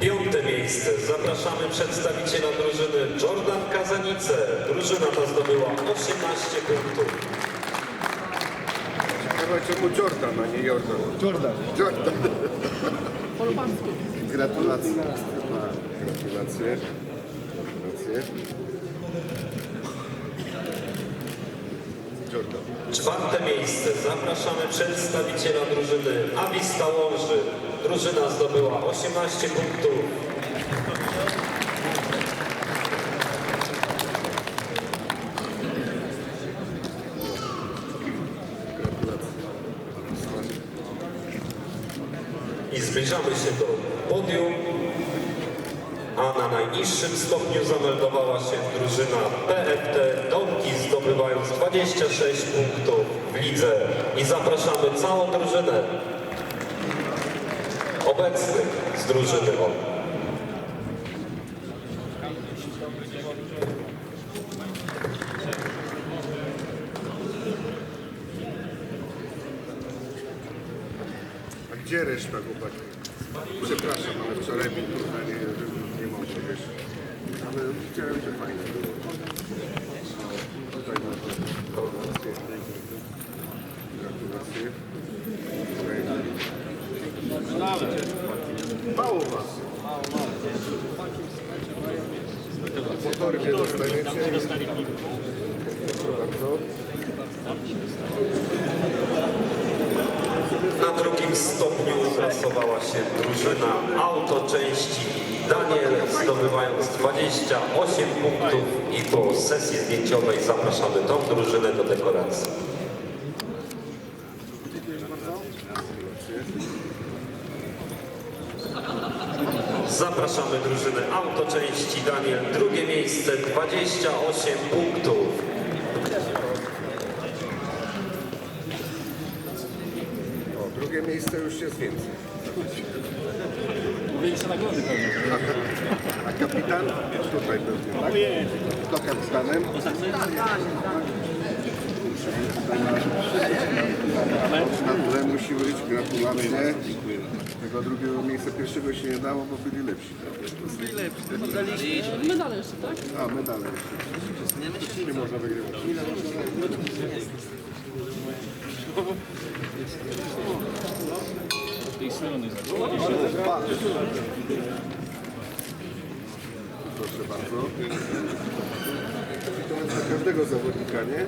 Piąte miejsce. Zapraszamy przedstawiciela drużyny Jordan Kazanice. Drużyna ta zdobyła 18 punktów. Ciekawe czemu Jordan, a nie Jordan. Jordan. Jordan. Gratulacje. Gratulacje. Gratulacje. Jordan. Czwarte miejsce. Zapraszamy przedstawiciela drużyny Awista Łąży. Drużyna zdobyła 18 punktów. I zbliżamy się do podium. A na najniższym stopniu zameldowała się drużyna PFT Donki zdobywając 26 punktów w lidze. I zapraszamy całą drużynę obecnych z drużyny. A gdzie reszta chłopaki? Przepraszam, ale wczoraj mi kurwa nie, nie mogę, wiesz. Bardzo. Na drugim stopniu klasowała się drużyna autoczęści Daniel, zdobywając 28 punktów i po sesji zdjęciowej zapraszamy tą drużynę do dekoracji. Zapraszamy drużynę autoczęści Daniel, drugie miejsce 28 punktów. O, drugie miejsce już jest więcej. Większe nagrody pewnie. A kapitan? Tutaj pewnie, tak? Kto kapitanem? Na tle musi być, gratulacje. Tego drugiego miejsca pierwszego się nie dało, bo byli lepsi. Byli lepsi. Medale jeszcze, tak? A, medale jeszcze. Nie można wygrywać. Tej strony. Proszę bardzo. I to jest dla każdego zawodnika, nie?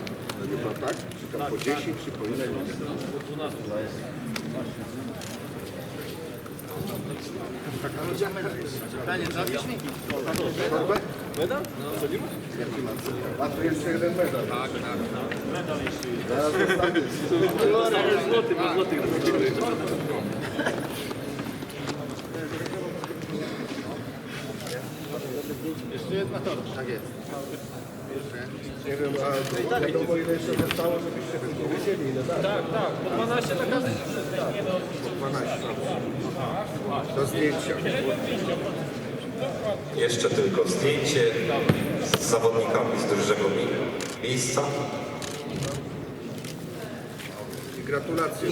Chyba tak? Czy tam po 10, czy po ile? Torbę? Medal? Gratulacje. A tu jeszcze jeden medal. Tak, tak. Medal jeszcze. Zaraz dostaniesz. Złoty, bo złoty. Tak jest. Nie wiem, a wiadomo ile jeszcze zostało, żebyście wiedzieli ile tak? Tak, tak. Po 12 na każdy. 12. Do zdjęcia. Jeszcze tylko zdjęcie z zawodnikami z drugiego mi- miejsca. I gratulacje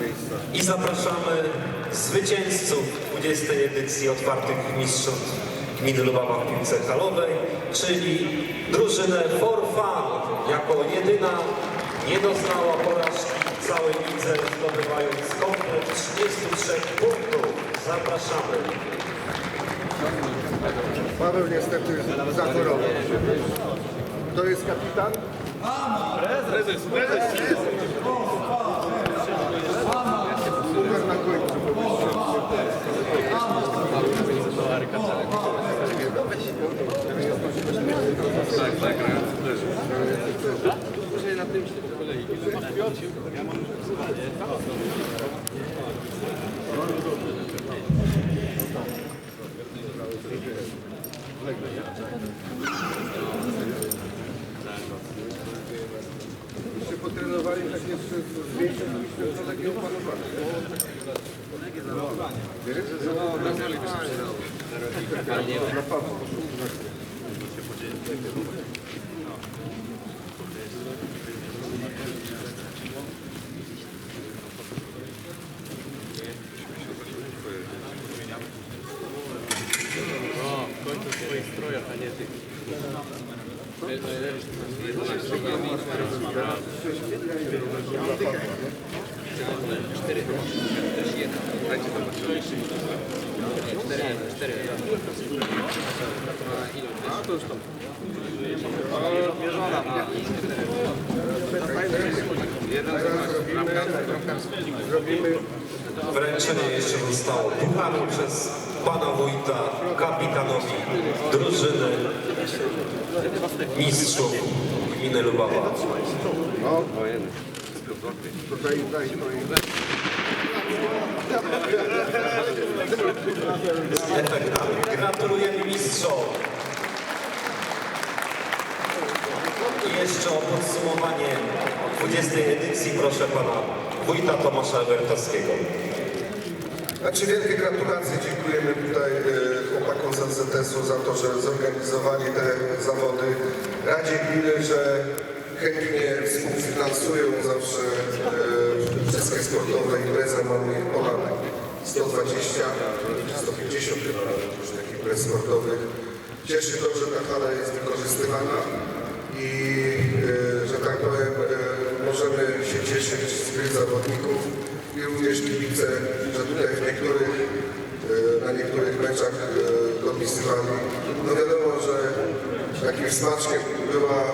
miejsca. I zapraszamy zwycięzców 20. edycji otwartych mistrzostw gminy Lubawa w piłce halowej, czyli drużynę For Fun. Jako jedyna nie doznała porażki w całej lidze, zdobywając komplet 33 punktów. Zapraszamy. Paweł niestety zachorował. Kto jest kapitan? Prezes, prezes. Super Potrenowali tak jeszcze zdjęcia, to byście to takie opanowane. Cztery, też jeden. Dajcie zobaczyć. 4, A to już tam. Mierzona na 4. Zrobimy wręczenie jeszcze zostało pucharu przez pana wójta, kapitanowi drużyny mistrzów gminy Lubawa. No, tutaj, tutaj, tutaj. Gratulujemy mistrzom. I jeszcze o podsumowanie 20. edycji proszę pana wójta Tomasza Ewertowskiego. Znaczy wielkie gratulacje, dziękujemy tutaj e, chłopakom z NZS-u za to, że zorganizowali te zawody. Radzie gminy, że chętnie współfinansują zawsze e, wszystkie sportowe imprezy. Mamy ponad 120, 150 chyba nawet różnych imprez sportowych. Cieszy to, że ta hala jest wykorzystywana i e, że tak powiem e, możemy się cieszyć z tych zawodników i również kibice, że tutaj w niektórych, e, na niektórych meczach dopisywali. No wiadomo, że takim smaczkiem była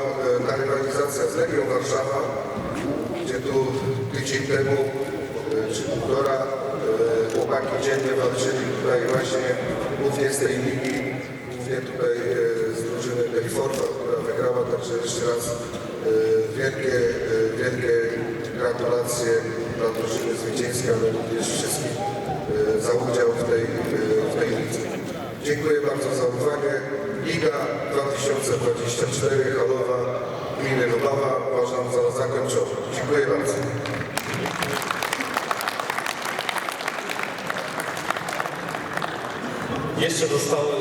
ta rywalizacja z Legią Warszawa, gdzie tu tydzień temu e, czy półtora e, chłopaki dziennie walczyli tutaj właśnie głównie z tej ligi, głównie tutaj e, z drużyny Belforta, która wygrała, także jeszcze raz wielkie, wielkie gratulacje dla drużyny zwycięskiej, ale również wszystkim za udział w tej, w tej lidze. Dziękuję bardzo za uwagę. Liga 2024 halowa gminy Lubawa uważam za zakończoną. Dziękuję bardzo. Jeszcze zostały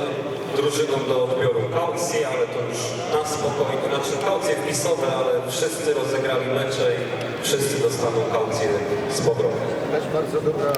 drużynom do odbioru kaucje, ale to już na spokojnie, znaczy kaucje wpisowe, ale wszyscy rozegrali mecze i wszyscy dostaną kaucję z powrotem. też bardzo dobra